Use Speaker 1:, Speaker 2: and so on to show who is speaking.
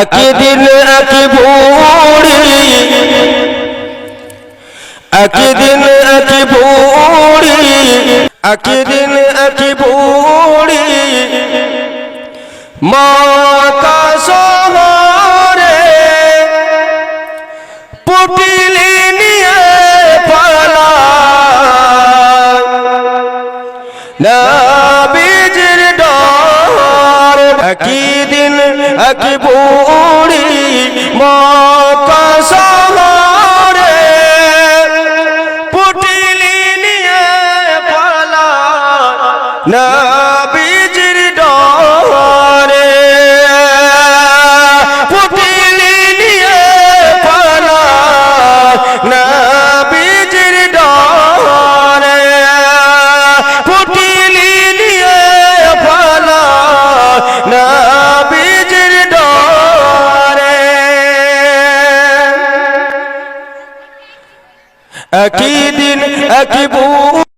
Speaker 1: একদিন এক বুড়ি একদিন এক বুড়ি একদিন এক বুড়ি মাতা শহরে পুটিলি নিয়ে পালা। নবীজির ডর, একই এক বুড়ি মক্কা শহরে পুটিলি নিয়ে পালা। না ডরে একই দিন একই বউ